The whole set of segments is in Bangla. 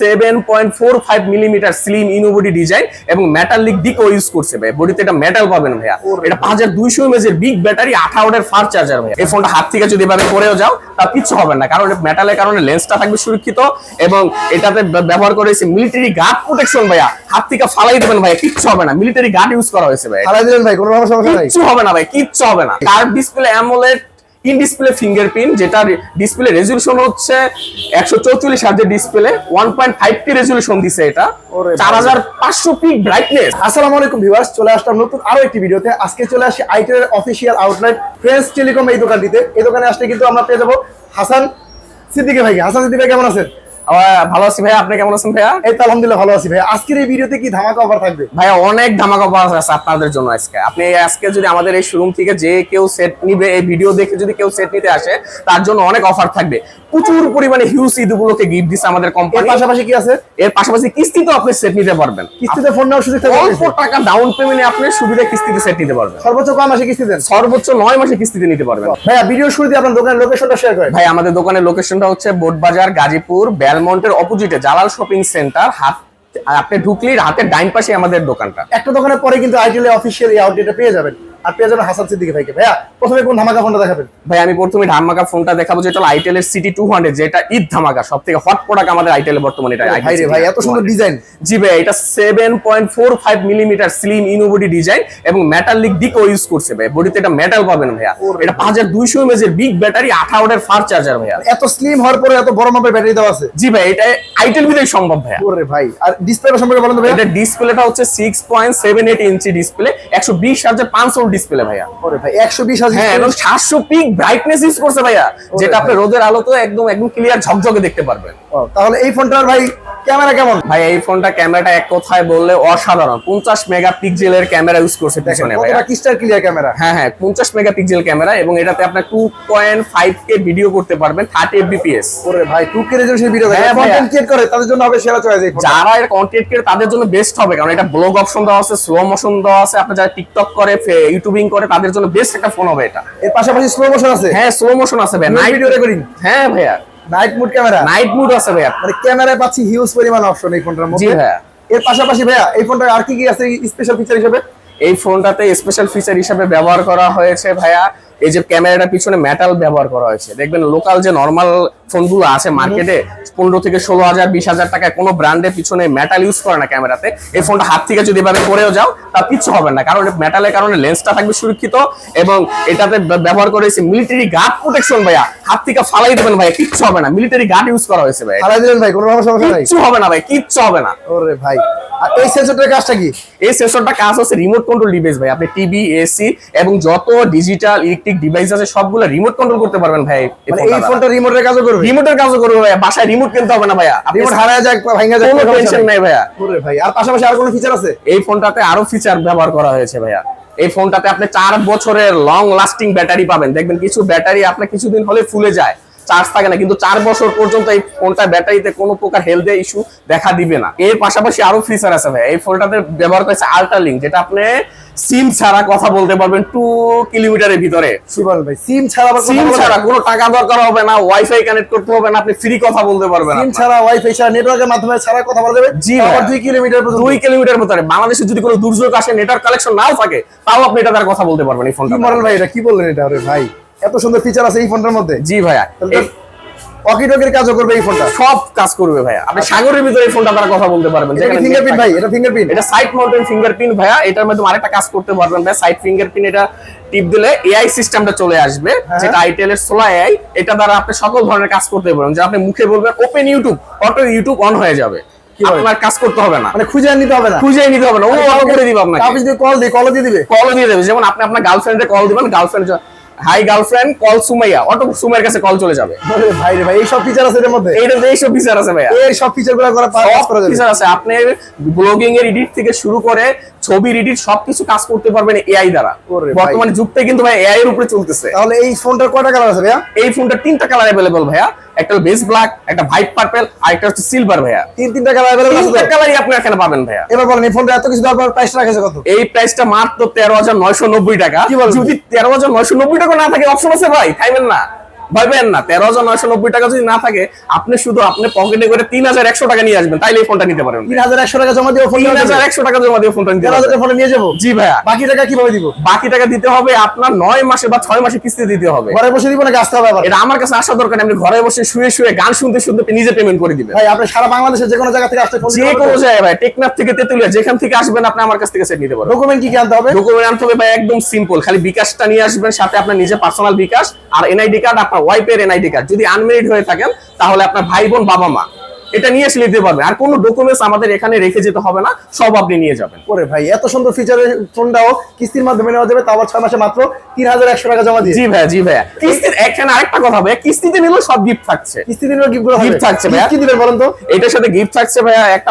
Seven point four five millimetre slim unibody design এবং মেটালিক দিকও ইউজ করছে ভাই। বডিতে এটা মেটাল পাবেন ভাইয়া। এটা পাঁচ হাজার দুইশো এমএজের বিগ ব্যাটারি আঠারোটার ফার চার্জার ভাইয়া। এই ফোনটা হাত থেকে যদি এভাবে পড়েও যাও তা কিচ্ছু হবে না। কারণ মেটালের কারণে লেন্সটা থাকবে সুরক্ষিত এবং এটাতে ব্যবহার করা হয়েছে মিলিটারি গার্ড প্রোটেকশন ভাইয়া। হাত থেকে ফালাই দেবেন ভাইয়া কিচ্ছু হবে না। মিলিটারি গার্ড ইউজ করা হয়েছে ভাই হারাই দিলেন ভাই কোনো সমস্যা নাই। কিচ্ছু হবে না ভাই কিচ্ছু হবে না। কার display AMOLED in display fingerprint যেটা ডিসপ্লে রেজলিউশন হচ্ছে একশো চৌচল্লিশ হাজার display one point five T resolution দিছে এটা। চার হাজার পাঁচশো পিক ব্রাইটনেস আসসালামু আলাইকুম ভিউয়ার্স চলে আসলাম নতুন আরও একটি ভিডিওতে। আজকে চলে আসি আইটেল এর অফিসিয়াল আউটলেট ফ্রেন্স টেলিকম এই দোকানটিতে। এই দোকানে আসলে কিন্তু আমরা পেয়ে যাব হাসান সিদ্দিকি ভাইকে। হাসান সিদ্দিকি ভাই কেমন আছেন? ভালো আছি ভাইয়া আপনি কেমন আছেন ভাইয়া? এই তো আলহামদুলিল্লাহ ভালো আছি ভাই আজকের এই ভিডিওতে কি ধামাকা অফার থাকবে? ভাইয়া অনেক ধামাকা পাওয়া আছে আপনাদের জন্য আজকে। আপনি আজকে যদি আমাদের এই শোরুম থেকে যে কেউ সেট নিবে এই ভিডিও দেখে যদি কেউ সেট নিতে আসে তার জন্য অনেক অফার থাকবে। প্রচুর পরিমাণে হিউজ ঈদগুলোকে গিফট দিচ্ছে আমাদের কোম্পানি পাশাপাশি কি আছে? এর পাশাপাশি কিস্তিতেও আপনি সেট নিতে পারবেন। কিস্তিতে ফোন নেওয়ার সুযোগ থাকবে অল্প টাকা ডাউন পেমেন্টে আপনি সুবিধা কিস্তিতে সেট নিতে পারবেন। সর্বোচ্চ কম মাসে কিস্তি দেন? সর্বোচ্চ নয় মাসে কিস্তিতে নিতে পারবেন। ভাইয়া ভিডিও শুরুতে আপনার দোকানের লোকেশনটা শেয়ার করেন। ভাই আমাদের দোকানের লোকেশনটা হচ্ছে বোটবাজার গাজীপুর বেলমন্টের অপোজিটে, জালাল শপিং সেন্টার, হাত আপনি ঢুকলেই হাতের ডাইন পাশে আমাদের দোকানটা। একটা দোকানের পরে কিন্তু আইডিয়ালি অফিসিয়াল এই আউটলেটটা পেয়ে যাবেন। আর পেয়ে যাবেন হাসান সিদ্দিকি ভাইকে। ভাইয়া প্রথমে কোন ধামাকা ফোনটা দেখাবেন? ভাই আমি প্রথমে ধামাকা ফোনটা দেখাবো যেটা হলো আইটেল এর সিটি টু হান্ড্রেড যেটা ঈদ ধামাকা সব থেকে হট প্রোডাক্ট আমাদের আইটেল বর্তমানে এটা ভাই ভাই এত সুন্দর ডিজাইন জি ভাই এটা seven point four five millimetre slim unibody design এবং মেটালিক দিকও ইউজ করছে ভাই। বডিতে এটা মেটাল পাবেন ভাইয়া। এটা পাঁচ হাজার দুইশো এমএজের বিগ ব্যাটারি আঠারোটার ফার চার্জার ভাইয়া। এত স্লিম হওয়ার পরে এত বড় মাপের ব্যাটারি দেওয়া আছে। জি ভাই এটা আইটেল ভিতরে সম্ভব ভাইয়া। ওরে ভাই আর ডিসপ্লেটা সম্পর্কে বলেন তো ভাইয়া। এটা ডিসপ্লেটা হচ্ছে six point seven eight inch display একশো বিশ হাজার পাঁচশো ডিসপ্লে ভাইয়া। ওরে ভাই একশো বিশ হাজার হ্যাঁ এবং সাতশো পিক ব্রাইটনেস ইউজ করছে ভাইয়া। যেটা আপনি রোদের আলোতে একদম একদম ক্লিয়ার ঝকঝকে দেখতে পারবেন। তাহলে এই ফোনটার ভাই ক্যামেরা কেমন? ভাই এই ফোনটা ক্যামেরাটা এক কথায় বললে অসাধারণ। পঞ্চাশ মেগা পিক্সেলের ক্যামেরা ইউজ করছে পিছনে কতটা ক্রিস্টাল ক্লিয়ার ক্যামেরা। হ্যাঁ হ্যাঁ পঞ্চাশ মেগা পিক্সেল ক্যামেরা এবং এটাতে আপনার two point five K video করতে পারবেন থার্টি এফবিপিএস ওরে ভাই টু কে রেজলিউশন ভিডিও হ্যাঁ, ভাইয়া। কন্টেন্ট ক্রিয়েট করে তাদের জন্য হবে সেরা চয়েস এই যারা এর কন্টেন্ট ক্রিয়েট তাদের জন্য বেস্ট হবে কারণ এটা ব্লগ অপশন দেওয়া আছে স্লো মোশন দেওয়া আছে আপনি যারা টিকটক করে ইউটিউবিং করে তাদের জন্য বেস্ট একটা ফোন হবে এটা। এর পাশাপাশি স্লো মোশন আছে। হ্যাঁ স্লো মোশন আছে ভাই নাইট video recording? হ্যাঁ ভাইয়া। Night mode camera night mode আছে ভাইয়া। মানে ক্যামেরায় পাচ্ছি হিউজ পরিমাণ অপশন এই ফোনটার জি মধ্যে ভাইয়া। এর পাশাপাশি ভাইয়া এই ফোনটা আর কি কি আছে? স্পেশাল ফিচার হিসেবে? এই ফোনটাতে স্পেশাল ফিচার হিসেবে ব্যবহার করা হয়েছে ভাইয়া। এই যে ক্যামেরাটা পিছনে মেটাল ব্যবহার করা হয়েছে। দেখবেন লোকাল যে নর্মাল ফোনগুলো আছে মার্কেটে পনেরো থেকে ষোলো হাজার বিশ হাজার টাকায় কোনো ব্র্যান্ডের পিছনে মেটাল ইউজ করে না ক্যামেরাতে। এই ফোনটা হাত থেকে যদি এভাবে পড়েও যাও তা কিচ্ছু হবে না। কারণ মেটালের কারণে লেন্সটা থাকবে সুরক্ষিত এবং এটাতে ব্যবহার করা হয়েছে মিলিটারি গার্ড প্রোটেকশন ভাইয়া। হাত থেকে ফালাই দেবেন ভাইয়া কিচ্ছু হবে না। মিলিটারি গার্ড ইউজ করা হয়েছে ভাই ফালাই দিলেন ভাই কোনো সমস্যা নাই কিচ্ছু হবে না ভাই কিচ্ছু হবে না। ওরে ভাই। আর এই সেন্সরটার কাজটা কি? এই সেন্সরটা কাজ হচ্ছে রিমোট কন্ট্রোল ডিভাইস ভাই। আপনি টিভি এসি এবং যত ডিজিটাল ইলেকট্রিক ডিভাইস আছে সবগুলো রিমোট কন্ট্রোল করতে পারবেন ভাই মানে এই ফোনটা রিমোটের কাজও করবে? রিমোটের কাজও করবে ভাই বাসায় রিমোট কিনতে হবে না ভাইয়া। আপনি রিমোট হারায় যাক ভাঙা যাক কোনো কোনো টেনশন নাই। ভাইয়া। ওরে ভাই আর পাশাপাশি আর কোনো ফিচার আছে? এই ফোনটাতে আরও ফিচার ব্যবহার করা হয়েছে ভাইয়া। এই ফোনটাতে আপনি চার বছরের লং লাস্টিং ব্যাটারি পাবেন। দেখবেন কিছু ব্যাটারি আপনার কিছুদিন হলে ফুলে যায়। চার্জ থাকে না। কিন্তু চার বছর পর্যন্ত এই ফোনটা ব্যাটারিতে কোনো প্রকার হেলথ ইস্যু দেখা দিবে না। এর পাশাপাশি আরও ফিচার আছে ভাই। এই ফোনটাতে ব্যবহার করেছে আল্ট্রা লিঙ্ক যেটা আপনি সিম ছাড়া কথা বলতে পারবেন টু কিলোমিটারের ভিতরে। ভাই সিম ছাড়া সিম ছাড়া কোনো টাকা দরকার হবে না ওয়াইফাই কানেক্ট করতে হবে না আপনি ফ্রি কথা বলতে পারবেন সিম ছাড়া ওয়াইফাই ছাড়া নেটওয়ার্কের মাধ্যমে ছাড়া কথা বলা যাবে? জি দুই কিলোমিটার দুই কিলোমিটার ভিতরে বাংলাদেশে যদি কোনো দুর্যোগ আসে নেটওয়ার্ক কালেকশন নাও থাকে তাও আপনি এটা তার কথা বলতে পারবেন এই ফোনটা মডেল ভাই এটা কি বললেন এটা আরে ভাই? এত সুন্দর ফিচার আছে এই ফোনটার মধ্যে? জি ভাইয়া। কাজও করবে এই ফোনটা? সব কাজ করবে ভাইয়া। আপনি সাগরের ভিতরে এই ফোনটা কথা বলতে পারবেন। যেখানে ফিঙ্গারপ্রিন্ট ভাই? এটা ফিঙ্গারপ্রিন্ট এটা সাইড মাউন্টেন ফিঙ্গারপ্রিন্ট ভাইয়া। এটার আরেকটা কাজ করতে পারবেন ভাই সাইড ফিঙ্গারপ্রিন্ট এটা টিপ দিলে এআই সিস্টেমটা চলে আসবে হ্যাঁ। যেটা আইটেল এর সোলা এআই এটা দ্বারা আপনি সকল ধরনের কাজ করতে পারবেন। যে আপনি মুখে বলবেন open YouTube auto YouTube on হয়ে যাবে? আপনার কাজ করতে হবে না। মানে খুঁজে নিতে হবে না? খুঁজে নিতে হবে না। ও অটো করে দিবে আপনাকে। কাউকে যদি কল দিই দিয়ে দিবে? কল দিয়ে দেবে। যেমন আপনি আপনার গার্লফ্রেন্ডে কল দিবেন girlfriend Hi girlfriend call Sumaiya auto সুমাইয়ের কাছে কল চলে যাবে আরে ভাই রে ভাই এই সব ফিচার আছে এর মধ্যে এইটা এইসব ফিচার আছে ভাইয়া এই সব ফিচার গুলো করা কাজ সব করা যাবে ফিচার আছে আপনি ব্লগিং এর এডিট থেকে শুরু করে ছবি এডিট সবকিছু কাজ করতে পারবেন এআই দ্বারা ওরে ভাই। বর্তমানে যুগতে কিন্তু ভাই এআই এর উপরে চলতেছে তাহলে এই ফোনটার কয়টা কালার আছে ভাইয়া এই ফোনটা তিনটা কালার अवेलेबल ভাইয়া একটা বেস ব্ল্যাক একটা হোয়াইট পার্পল আর একটা হচ্ছে সিলভার ভাইয়া তিন তিনটা কালার अवेलेबल আছে তিনটা তো? কালারই আপনি এখানে পাবেন ভাইয়া এবার বলেন এই ফোনটা এত কিছু দেওয়ার পর প্রাইস রাখেছে কত এই প্রাইসটা মাত্র তেরো হাজার নয়শো নব্বই টাকা কি বলেন? যদি তেরো হাজার নয়শো নব্বই টাকা না থাকে অপশন আছে ভাই খাইবেন না ভয় পেন না তেরো হাজার নয়শো নব্বই টাকা যদি না থাকে আপনি শুধু আপনি পকেটে করে তিন হাজার একশো টাকা নিয়ে আসবেন তাইলে এই ফোনটা নিতে পারেন। তিন হাজার একশো টাকা জমা দিয়ে ফোন তিন হাজার একশো টাকা জমা দিয়ে ফোনটা নিতে হাজার ফোনে নিয়ে যাব? জি ভাইয়া। বাকি টাকা কীভাবে দিব? বাকি টাকা দিতে হবে আপনার নয় মাসে বা ছয় মাসে কিস্তি দিতে হবে। ঘরে বসে দিব নাকি আসতে হবে এটা আমার কাছে আসা দরকার আপনি ঘরে বসে শুয়ে শুয়ে গান শুনতে শুনতে নিজে পেমেন্ট করে দিবেন। ভাই আপনি সারা বাংলাদেশের যে কোনো জায়গা থেকে আসতে যে কোনো জায়গায় ভাই টেকনাফ থেকে তেতুলিয়া যেখান থেকে আসবেন আপনি আমার কাছ থেকে সেট নিতে পারবেন। ডকুমেন্ট কি কি আনতে হবে? ডকুমেন্ট আনতে হবে ভাই একদম সিম্পল খালি বিকাশটা নিয়ে আসবেন সাথে আপনার নিজের পার্সোনাল বিকাশ আর এনআইডি কার্ড আপনার ওয়াইফের এনআইডি কার্ড যদি আনমেরিড হয়ে থাকেন তাহলে আপনার ভাই বোন বাবা মা এটা নিয়ে এসে নিতে পারবেন। আর কোনো ডকুমেন্টস আমাদের এখানে রেখে যেতে হবে না সব আপনি নিয়ে যাবেন। ওরে ভাই এত সুন্দর ফিচারের ফোনটাও কিস্তির মাধ্যমে নেওয়া যাবে তাও ছয় মাসে মাত্র তিন হাজার একশো টাকা জমা দিয়ে। জি ভাইয়া জি ভাইয়া। কিস্তির এখানে আরেকটা কথা ভাইয়া কিস্তিতে নিলেও সব গিফট থাকছে। কিস্তিতে দিনের গিফট Gift থাকছে ভাইয়া। কি দিবেন বলেন তো। এটার সাথে গিফট থাকছে ভাইয়া একটা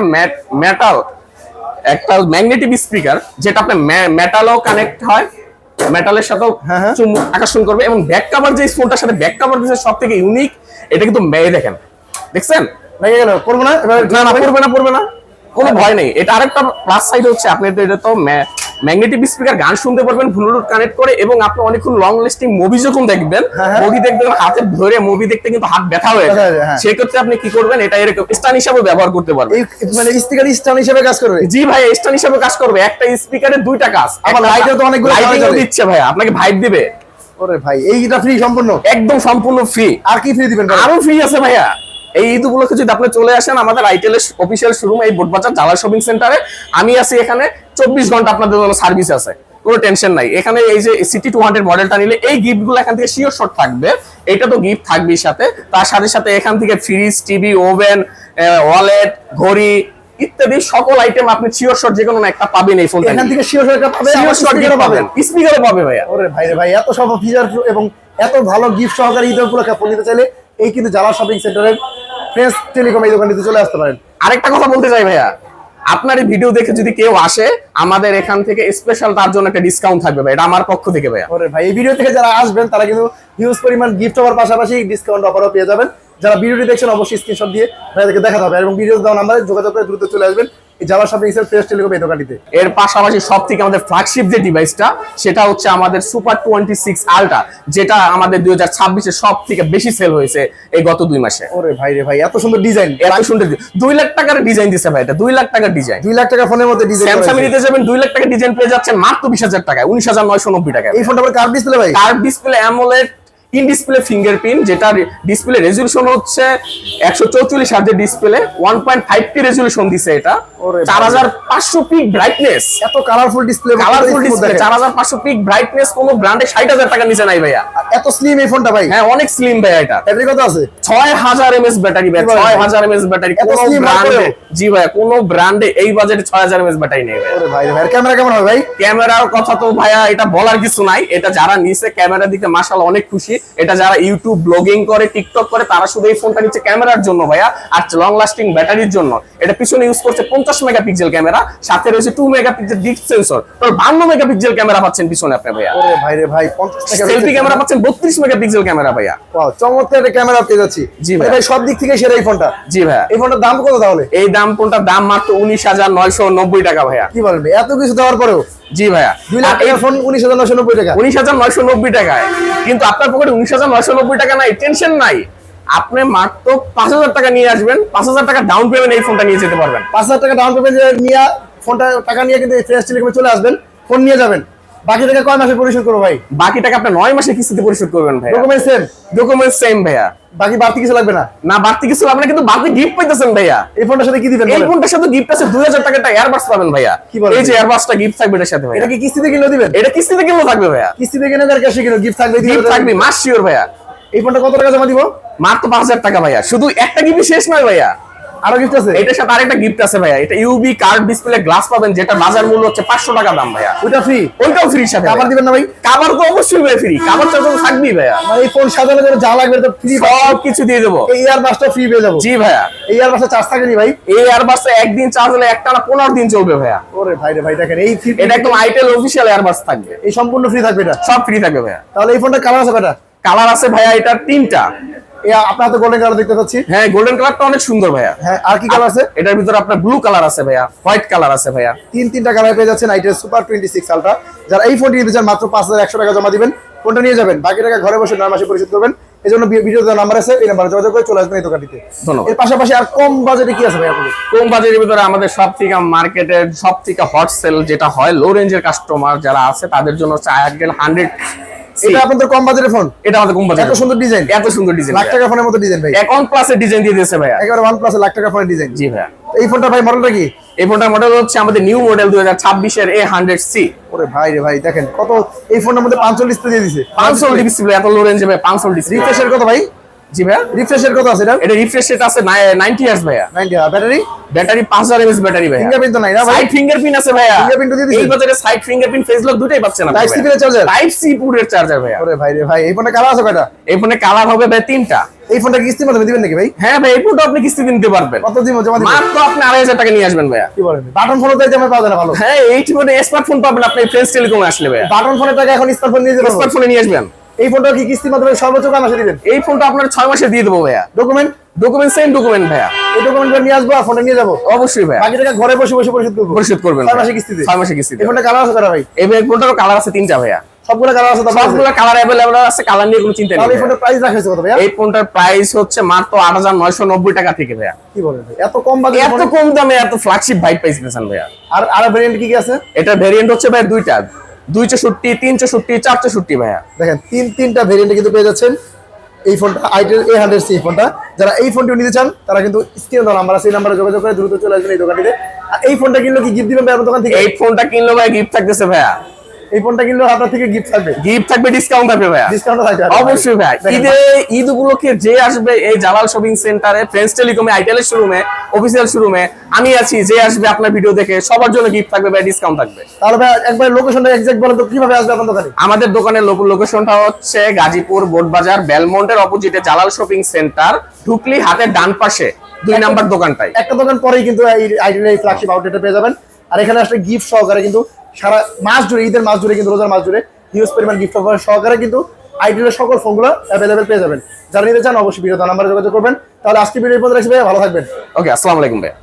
মেটাল একটা ম্যাগনেটিক স্পিকার যেটা আপনার মেটালও কানেক্ট হয় মেটালের সাথেও হ্যাঁ, হ্যাঁ। আকর্ষণ করবে এবং ব্যাক কভার যে ফোনটার সাথে ব্যাক কভার দিয়েছে সব থেকে ইউনিক এটা কিন্তু মেয়ে দেখেন। দেখছেন? ভেঙে গেল করব না? এবার না না পড়বে? না পড়বে না। কোনো ভয় নেই। এটা আরেকটা প্লাস সাইড হচ্ছে আপনি তো এটা তো ম্যাগনেটিক স্পিকার গান শুনতে পারবেন ব্লুটুথ কানেক্ট করে এবং আপনি অনেকক্ষণ লং লাস্টিং মুভি যখন দেখবেন হ্যাঁ, হ্যাঁ। মুভি দেখতে গেলে হাতে ধরে মুভি দেখতে কিন্তু হাত ব্যথা হয়ে হয়ে হ্যাঁ। সেক্ষেত্রে আপনি কি করবেন এটা এরকম স্ট্যান্ড হিসাবে ব্যবহার করতে পারবেন। মানে স্পিকার স্টান হিসাবে কাজ করবে? জি ভাই স্ট্যান্ড হিসাবে কাজ করবে। একটা স্পিকারে দুইটা কাজ। আবার light-এও তো অনেকগুলো লাইটিং। দিচ্ছে ভাই আপনাকে ভাইব দিবে। ওরে ভাই এইটা ফ্রি সম্পূর্ণ? একদম সম্পূর্ণ ফ্রি আর কি ফ্রি দিবেন? আরও ফ্রি আছে ভাইয়া। এই ঈদ উপলক্ষে যদি আপনি চলে আসেন আমাদের আইটেল অফিসিয়াল শোরুম এই বোটবাজার জালা শপিং সেন্টারে আমি আছি এখানে চব্বিশ ঘণ্টা আপনাদের জন্য সার্ভিস আছে কোনো টেনশন নাই। এখানে এই যে সিটি টু হান্ড্রেড মডেলটা নিলে এই গিফটগুলো এখান থেকে শিওর শট থাকবে এটা তো গিফট থাকবেই সাথে। তার সাথে সাথে এখান থেকে ফ্রিজ টিভি ওভেন ওয়ালেট ঘড়ি ইত্যাদি সকল আইটেম আপনি শিওর শট যে কোনো একটা পাবেন এই ফোনটা এখান থেকে শিওর একটা পাবে শিওর শর্ট পাবেন। স্পিকারও পাবে ভাইয়া। ওরে ভাই রে ভাই এত সব ফিচার এবং এত ভালো গিফট সহকারে ঈদ উপলক্ষে ফোন নিতে চাইলে এই কিন্তু জালা শপিং সেন্টারের ফ্রেন্স টেলিকম এই দোকানটিতে চলে আসতে পারেন। আরেকটা কথা বলতে চাই ভাইয়া, আপনার এই ভিডিও দেখে যদি কেউ আসে, আমাদের এখান থেকে স্পেশাল তার জন্য একটা ডিসকাউন্ট থাকবে ভাই, এটা আমার পক্ষ থেকে ভাইয়া। ওরে ভাই, এই ভিডিও থেকে যারা আসবেন, তারা কিন্তু হিউজ পরিমাণ গিফট হওয়ার পাশাপাশি ডিসকাউন্ট অফারও পেয়ে যাবেন। যারা ভিডিওটি দেখছেন, অবশ্যই স্ক্রিনশট দিয়ে ভাইয়াদেরকে দেখাতে হবে। এবং ভিডিও দেওয়া নাম্বারে যোগাযোগ করে দ্রুত চলে আসবেন। জালা শপিং সেন্টার ফ্রেন্স টেলিকম এই দোকানটিতে। এর পাশাপাশি সব থেকে আমাদের ফ্ল্যাগশিপ যে ডিভাইসটা সেটা হচ্ছে আমাদের সুপার টোয়েন্টি সিক্স আলট্রা যেটা আমাদের দুই হাজার ছাব্বিশে সব থেকে বেশি সেল হয়েছে এই গত দুই মাসে। ওরে ভাই রে ভাই এত সুন্দর ডিজাইন এত সুন্দর দুই লাখ টাকার ডিজাইন দিছে ভাই এটা দুই লাখ টাকার ডিজাইন দুই লাখ টাকা ফোনের মধ্যে ডিজাইন স্যামসাং নিতে যাবেন দুই লাখ টাকা ডিজাইন পেয়ে যাচ্ছেন মাত্র বিশ হাজার টাকায় উনিশ হাজার নয়শো নব্বই টাকায়। এই ফোনটা কার্ভ ডিসপ্লে ভাই? Curve display AMOLED in display fingerprint যেটা ডিসপ্লে রেজলিউশন হচ্ছে একশো চৌচল্লিশ হাজার display one point five T resolution দিছে এটা। চার হাজার পাঁচশো পিক ব্রাইটনেস এত কালারফুল ডিসপ্লে কালারফুল ডিসপ্লে চার হাজার পাঁচশো পিক ব্রাইটনেস কোন ব্র্যান্ডে ষাট হাজার টাকা নিচে নাই ভাইয়া। এত স্লিম এই ফোনটা ভাই। হ্যাঁ অনেক স্লিম ভাইয়া এটা। ব্যাটারি কত আছে? ছয় হাজার এমএস ব্যাটারি ভাই ছয়? হাজার এমএস ব্যাটারি কোনো slim ব্র্যান্ডে জি ভাইয়া কোন ব্র্যান্ডে এই বাজেটে ছয় হাজার এমএস ব্যাটারি নেই ভাই ভাই ক্যামেরা কেমন হবে ভাই? ক্যামেরার কথা তো ভাইয়া এটা বলার কিছু নাই। এটা যারা নিছে ক্যামেরা দিকে মাসাল অনেক খুশি। এটা যারা ইউটিউব ব্লগিং করে টিকটক করে তারা শুধু এই ফোনটা নিচ্ছে ক্যামেরার জন্য ভাইয়া আর লং লাস্টিং ব্যাটারির জন্য। এটা পিছনে ইউজ করছে পঞ্চাশ মেগাপিক্সেল ক্যামেরা সাথে রয়েছে টু মেগাপিক্সেল ডিপ সেন্সর তো বান্ন মেগাপিক্সেল ক্যামেরা পাচ্ছেন পিছনে আপনি ভাইয়া। ভাই রে ভাই সেলফি ক্যামেরা। পাচ্ছেন বত্রিশ মেগাপিক্সেল ক্যামেরা ভাইয়া। চমৎকার একটা ক্যামেরা পেয়ে যাচ্ছি। জি মানে ভাই। সব দিক থেকে সেরা এই ফোনটা জি ভাইয়া। এই ফোনটার দাম কত তাহলে? এই দাম ফোনটার দাম মাত্র উনিশ হাজার নয়শো নব্বই টাকা ভাইয়া। কি ভাই? এত কিছু দেওয়ার পরেও? জি ভাইয়া। দুই লাখ এই ফোন উনিশ হাজার নশো নব্বই টাকা। উনিশ হাজার নয়শো নব্বই টাকায়। কিন্তু আপনার পকেটে উনিশ হাজার নয়শো নব্বই টাকা নাই টেনশন নাই। আপনি মাত্র পাঁচ হাজার টাকা নিয়ে আসবেন, পাঁচ হাজার টাকা ডাউন পেমেন্ট এই ফোনটা নিয়ে যেতে পারবেন। পাঁচ হাজার টাকা ডাউন পেমেন্ট নিয়ে ফোনটা, টাকা নিয়ে কিন্তু চলে আসবেন ফোন নিয়ে যাবেন। বাকি টাকা কয় মাসে পরিশোধ করব ভাই? বাকি টাকা আপনি নয় মাসে কিস্তিতে পরিশোধ করবেন ভাইয়া। ডকুমেন্ট সেম ডকুমেন্ট সেম ভাইয়া। বাকি বাড়তি কিছু লাগবে না? না বাড়তি কিছু আপনি কিন্তু বাড়তি গিফট পাইতেছেন ভাইয়া। এই ফোনটার সাথে কি দিবেন এই? ফোনটার সাথে গিফট আছে দুই হাজার টাকার একটা এয়ারবাস পাবেন ভাইয়া। কি বলেন এই যে এয়ারবাসটা গিফট থাকবে এটার সাথে ভাইয়া। এটা কি কিস্তিতে কিনলেও দিবেন? এটা কিস্তিতে কিনলেও থাকবে ভাইয়া। কিস্তিতে কিনে আর ক্যাশে কিনো গিফট থাকবে গিফট থাকবে মাস শিওর ভাইয়া। এই ফোনটা কত টাকা জমা দিব? মাত্র পাঁচ হাজার টাকা ভাইয়া। শুধু একটা গিফট শেষ নয় ভাইয়া। আরও গিফট আছে? এটার সাথে আরেকটা গিফট আছে ভাইয়া। এটা ইউবি কার্ড ডিসপ্লে গ্লাস পাবেন যেটা বাজার মূল্য হচ্ছে পাঁচশো টাকা দাম ভাইয়া। ওইটা ফ্রি ওইটাও ফ্রি সাথে কাবার দিবেন না ভাই? কাবার তো অবশ্যই ভাই ফ্রি চার্জ তো থাকবেই ভাইয়া। মানে এই ফোন সাজানো জন্য যা লাগবে তো ফ্রি সব কিছু দিয়ে দেবো। এই ইয়ার বাসটা ফ্রি পেয়ে যাব। জি ভাইয়া। এই ইয়ার বাসটা চার্জ থাকেনি ভাই? এই এয়ারবাসটা একদিন চার্জ হলে একটা না পনেরো দিন চলবে ভাইয়া। ওরে ভাই রে ভাই দেখেন এই ফ্রি এটা একদম আইটেল অফিসিয়াল এয়ারবাস থাকবে। এই সম্পূর্ণ ফ্রি থাকবে এটা? সব ফ্রি থাকবে ভাইয়া। তাহলে এই ফোনটা কালার আছে বেটা কালার আছে ভাইয়া এটা তিনটা। আপনার হাতে গোল্ডেন কালার দেখতে পাচ্ছি। হ্যাঁ গোল্ডেন কালারটা অনেক সুন্দর ভাইয়া। হ্যাঁ আর কি কালার আছে? এটার ভিতরে আপনার ব্লু কালার আছে ভাইয়া হোয়াইট কালার আছে ভাইয়া। তিন তিনটা কালার পেয়ে যাচ্ছেন itel super twenty six ultra যারা এই ফোনটি নিতে চান মাত্র পাঁচ হাজার একশো টাকা জমা দিবেন। ফোনটা নিয়ে যাবেন বাকি টাকা ঘরে বসে নয় মাসে পরিশোধ করবেন। এই জন্য নাম্বার আছে এই নাম্বারে যোগাযোগ করে চলে আসবেন এই দোকানটিতে। ধন্যবাদ। এর পাশাপাশি আর কম বাজেটে কি আছে ভাই আপনাদের কম বাজারের ভিতরে আমাদের সব থেকে মার্কেটের সব থেকে হট সেল যেটা হয় লো রেঞ্জের কাস্টমার যারা আছে তাদের জন্য চার্জেল হান্ড্রেড এটা আপনাদের কম বাজারের ফোন? এটা আমাদের কম বাজারের এত সুন্দর ডিজাইন। এত সুন্দর ডিজাইন লাখ টাকা ফোনের মতো ডিজাইন ভাই। এখন প্লাসের ডিজাইন দিয়ে দিয়েছে ভাই একেবারে ওয়ান প্লাস লাখ টাকা ফোনের ডিজাইন। জি ভাইয়া। এই ফোনটা ভাই মডেলটা কি? এই ফোনটার মডেল হচ্ছে আমাদের নিউ মডেল দুই হাজার ছাব্বিশের এ হান্ড্রেড সি ওরে ভাই রে ভাই দেখেন কত এই ফোনটার মধ্যে 45 ডিসপ্লে দিয়ে দিয়েছে পাঁচশো ডিসপ্লে এত লো রেঞ্জে ভাই পাঁচশো ডিসপ্লে রিফ্রেশের কত ভাই? জি ভাইয়া? রিফ্রেশের কত আছে এটা? এটা রিফ্রেশ রেট আছে নাইনটি ইয়ার্স ভাইয়া। নাইনটি ব্যাটারি ব্যাটারি পাঁচ হাজার এমএস ব্যাটারি ভাইয়া। ফিঙ্গারপ্রিন্ট তো নাই না ভাই। সাইড ফিঙ্গারপ্রিন্ট আছে ভাইয়া। তো দিয়ে দিছে? এই বাজারে সাইড ফিঙ্গারপ্রিন্ট ফেস লক দুটাই পাচ্ছেন আপনি টাইপ সি এর চার্জার টাইপ সি পুরের চার্জার ভাইয়া। ওরে ভাই রে ভাই এই ফোনটা কালার আছে কয়টা? এই ফোনে কালার হবে ভাই তিনটা। এই ফোনটা কিস্তির মাধ্যমে দিবেন নাকি ভাই? হ্যাঁ ভাই এই ফোনটা আপনি কিস্তিতে নিতে পারবেন। কত দিন জমা দিবেন মাত্র আপনি আড়াই হাজার টাকা নিয়ে আসবেন ভাইয়া। কি বলেন? বাটন ফোনও তো জামা পাওয়া যায় না ভালো। হ্যাঁ এই ফোনে স্মার্টফোন পাবেন আপনি ফ্রেন্স টেলিকমে আসলে ভাইয়া। বাটন ফোনের টাকা এখন স্মার্টফোন নিয়ে যাবেন স্মার্টফোনে নিয়ে আসবেন। এই ফোনটা কি কিস্তির মাধ্যমে সর্বোচ্চ কয় মাসে দিবেন? এই ফোনটা আপনার ছয় মাসে দিয়ে দেবো ভাইয়া। ডকুমেন্ট ডকুমেন্ট সেম ডকুমেন্ট ভাইয়া। এই ডকুমেন্ট নিয়ে আসব আর ফোনটা নিয়ে যাব। অবশ্যই ভাইয়া। বাকি টাকা ঘরে বসে বসে পরিশোধ করব। পরিশোধ করবেন ছয় মাসে কিস্তিতে। ছয় মাসে কিস্তিতে। এই ফোনটা কালার আছে কয়টা ভাই? এই ভাই ফোনটারও কালার আছে তিনটা ভাইয়া। সবগুলো কালার আছে সবগুলো কালার অ্যাভেলেবল আছে কালার নিয়ে কোনো চিন্তা নেই এই। ফোনটার প্রাইস রাখা হয়েছে কত ভাইয়া? এই ফোনটার প্রাইস হচ্ছে মাত্র আট হাজার নয়শো নব্বই টাকা থেকে ভাইয়া। কি বলেন ভাই? এত কম বাজেট এত কম দামে এত ফ্ল্যাগশিপ বাইক পাইছেন ভাইয়া। আর আর ভেরিয়েন্ট কি কি আছে? এটা ভেরিয়েন্ট হচ্ছে ভাই দুইটা। দুই চৌষট্টি তিন চৌষট্টি চার চৌষট্টি ভাইয়া। দেখেন তিন তিনটা ভেরিয়েন্টে কিন্তু পেয়ে যাচ্ছেন এই ফোনটা আইটেল এ হান্ড্রেড সি ফোনটা। যারা এই ফোনটিও নিতে চান তারা কিন্তু স্ক্রিনে দেওয়া নাম্বার আছে এই নাম্বারে যোগাযোগ করে দ্রুত চলে আসবেন এই দোকানটিতে। আর এই ফোনটা কিনলে কি গিফট দিবেন ভাই আপনার দোকান থেকে? এই ফোনটা কিনলে ভাই গিফট থাকতেছে ভাইয়া। এই ফোনটা কিনলেও আপনার থেকে গিফট থাকবে। গিফট থাকবে ডিসকাউন্ট থাকবে ভাইয়া। ডিসকাউন্ট থাকবে অবশ্যই ভাই ঈদে ঈদ উপলক্ষে যে আসবে এই জালাল শপিং সেন্টারে ফ্রেন্ডস টেলিকমে আইটেলের শোরুমে অফিসিয়াল শোরুমে আমি আছি যে আসবে আপনার ভিডিও দেখে সবার জন্য গিফট থাকবে ভাই ডিসকাউন্ট থাকবে। তাহলে ভাই একবার লোকেশনটা এক্সাক্ট বলেন তো কীভাবে আসবে আপনার দোকানে? আমাদের দোকানের লোক- লোকেশনটা হচ্ছে গাজীপুর বোটবাজার বেলমন্টের অপোজিটে জালাল শপিং সেন্টার ঢুকলি হাতের ডান পাশে দুই নাম্বার দোকানটাই একটা দোকান পরেই কিন্তু এই এই ফ্ল্যাগশিপ আউটলেটে পেয়ে যাবেন। আর এখানে আসলে গিফট সহকারে কিন্তু সারা মাস জুড়ে, ঈদের মাস জুড়ে কিন্তু রোজার মাস জুড়ে হিউজ পরিমাণ গিফট অফার সহকারে কিন্তু আইডিয়ার সকল ফোনগুলো অ্যাভেলেবেল পেয়ে যাবেন। যারা নিতে চান অবশ্যই ভিডিও নাম্বারে যোগাযোগ করবেন। তাহলে আজকে ভিডিও পর্যন্ত রাখছি ভালো থাকবেন। ওকে আসসালামু আলাইকুম ভাই